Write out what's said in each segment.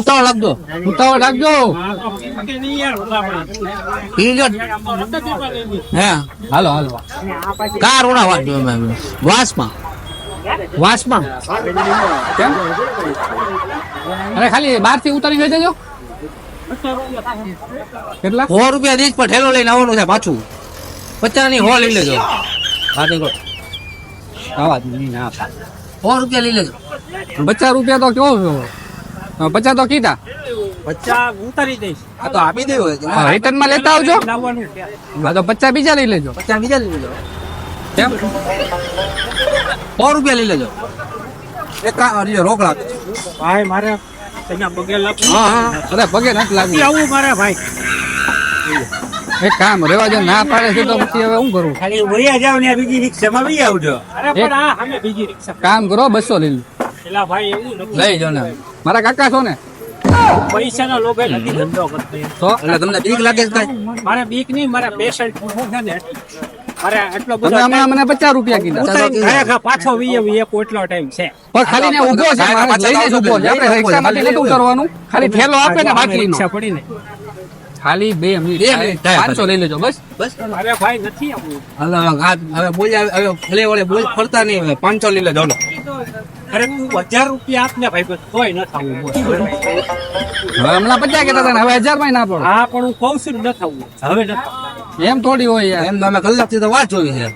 ઉતાવળ રાખજો. ઉતાવળ રાખજો. હે, હાલો હાલો. કાર ઓડા વાંચજો વાસમાં. વાસમાં. અરે, ખાલી બારથી ઉતારી ગઈ જજો. કેટલા? સો રૂપિયા દીશ પર ઠેલો લઈને આવવાનું છે પાછું. પચાસની હો લઈ લેજો. દેખો આવા ના સો રૂપિયા લઈ લેજો. પચાસ રૂપિયા તો કેવો છો? પચાસ તો કીધા. પચાસ ઉતારી દઈશ. આ તો આપી દેવું રિટર્નમાં લેતા આવજો. લાવવાનું હા તો પચાસ બીજા લઈ લેજો. પચાસ બીજા લઈ લેજો. કેમ? સો રૂપિયા લઈ લેજો. એક કામ કરજો, રોકડા ભાઈ મારે તમે પગે લાગુ હા હા. અરે પગે નથી લાગી આવું મારે ભાઈ. એક કામ રેવા જો ના પાડે છે તો પછી હવે શું કરું? ખાલી જાવ ને બીજી રિક્ષામાં વહી આવજો. અરે પણ આ અમે બીજી રિક્ષા. કામ કરો બસો લઈ લો. પેલા ભાઈ એવું લઈ જો ને. મારા કાકા છો ને? પૈસાના લોભે નથી ધંધો કરતો તો? એટલે તમને બીક લાગે છે? મારે બીક નહીં મારે પેશન્ટ છે ને મારે એટલો બધો તમે મને પચાસ રૂપિયા કીધા. પાછો વીએ વીએ એટલો ટાઈમ છે. પણ ખાલી ને છે લઈને છે આપણે ખાલી થેલો આપે ને બાકી રિક્ષા પડી ને ખાલી બે મિનિટ. પાંચસો લઈ લેજો બસ. બસ. અરે ભાઈ નથી હવે બોલ્યા હવે ભલે વળે બોલ ફરતા નહીં હવે પાંચસો લઈ લેજો. અરે તું હજાર રૂપિયા આપને ભાઈ કોઈ ન થવું હવે હમણાં પચાસ કેતા હતા હવે હજારમાં ના પડો. હા પણ હું કઉ છું ન થવું હવે ન એમ થોડી હોય યાર. એમ તમે કલાકથી તો વાત જોઈ છે.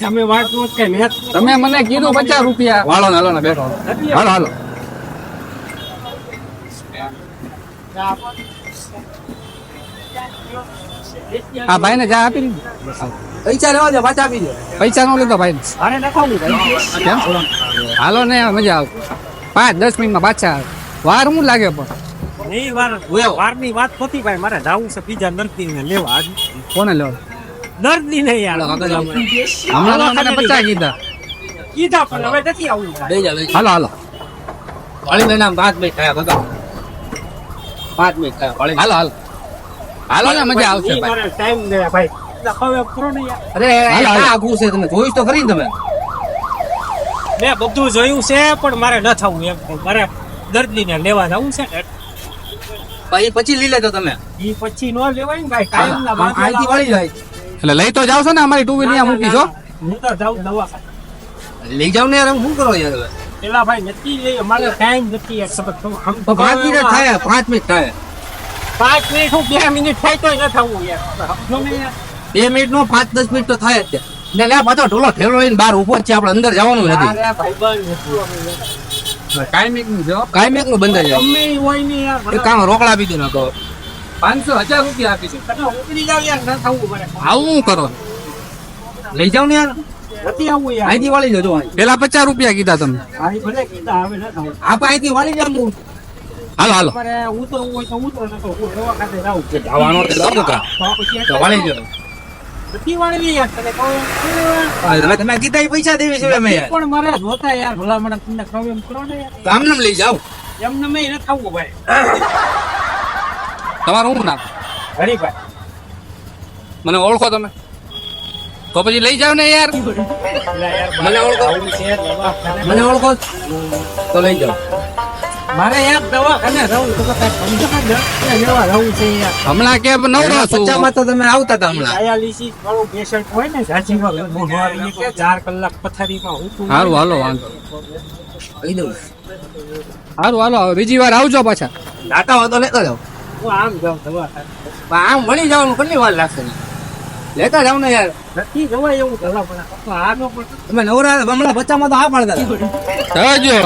તમે વાત નો કે મેં તમે મને કીધું પચાસ રૂપિયા. વાળો ને હાલો ને બેઠો. હાલો હાલો. આ ભાઈ. ને ચા આપી દીધી? પૈસા લેવા દે પાછા આપી દે. પૈસા નો લેતો ભાઈ અરે ન ખાવું ભાઈ. કેમ? હાલો ને મજા આવતી પાંચ દસ મિનિટમાં પાછા આવે. વાર હું લાગે પણ? નહીં વાર. વારની વાત થતી ભાઈ મારે જાવું છે બીજા દર્દી ને લેવા આજ. કોને લેવા? દર્દી નહીં યાર. હમણાં તો મને પચાસ કીધા. કીધા પણ હવે નથી આવું. હાલો હાલો. વાળી ને નામ પાંચ મિનિટ થયા બધા પાંચ મિનિટ થયા વાળી. હાલો હાલો. હાલો ને મજા આવશે ભાઈ. ટાઈમ દે ભાઈ. હવે અરે. આઘું છે તમે જોઈશ તો ખરી તમે? મેં બધું જોયું છે પણ મારે ન થવું એમ મારે દર્દીને લેવા જવું છે ને. પછી પછી લઈ લેજો તમે. ઈ પછી નો લેવાય ને ભાઈ ટાઈમ ના બાંધેલા વળી જાય. એટલે લઈ તો જાવ છો ને અમારી ટુ વ્હીલર મૂકી છો હું તો દવા ખાતે લઈ જાવ ને યાર શું કરો યાર હવે? પેલા ભાઈ નથી લઈ અમારે ટાઈમ નથી યાર. સબક તો આમ તો પાંચ મિનિટ થાય પાંચ મિનિટ થાય. પાંચ મિનિટ હું બે મિનિટ થાય તોય ન થવું યાર. બે મિનિટ નો પાંચ દસ મિનિટ તો થાય જ છે ને લે પાછો ઢોલો લઈને બહાર ઊભો છે આપણે અંદર જવાનું નથી. અરે ભાઈ બંધ કાયમિકનું જો કાયમેકનું બંધ જાય. ગમે હોય ને યાર કામ રોકડા આપી દો ને કહો પાંચસો હજાર રૂપિયા આપી છે તમે ઉતરી જાવ યાર ન થવું મારે આવું હું કરો? લઈ જાવ ને યાર. નથી યાર. અહીંથી વાળી જજો. પેલા પચાસ રૂપિયા કીધા તમે આપણે અહીંથી વાળી જાવ હાલો હાલો. હું ઉતરવું હોય તો ઉતરો હું દવાખાને જાઉં. જવાનો તો વાળી. નથી વાળવી યાર તને કહું હા, તમે કીધા પૈસા દેવી છે અમે પણ મારે જોતા યાર ભલામણ તમને કહું એમ કરો ને લઈ જાવ એમને મેં ન થવું ભાઈ. તમારું શું નામ હરીભાઈ. મને ઓળખો તમે. તો પછી લઈ જાવ ને યાર. મને ઓળખો. મને ઓળખો. તો લઈ જાઓ. મારે યાર દવાખાને રહું તો કઈ સમજાય ને લેવા રહું છે હમણાં કે નવરો છું પચામાં તો તમે આવતા હતા હમણાં. ડાયાલિસિસ વાળું પેશન્ટ હોય ને ઝાંસીમાં મોઢવારી ચાર કલાક પથારીમાં ઊંચું સારું હાલો વાંધો કહી દઉં. સારું હાલો હવે બીજી વાર આવજો પાછા. દાતા હોય તો લેતા જાઓ હું આમ જાઉં દવાખાને. પણ આમ મળી જવાનું કેટલી વાર લાગશે? લેતા જાવ ને યાર. નથી જવાય એવું ભલામણ આ નો પણ તમે નવરા હમણાં બચ્ચામાં તો આ પાડતા. જજો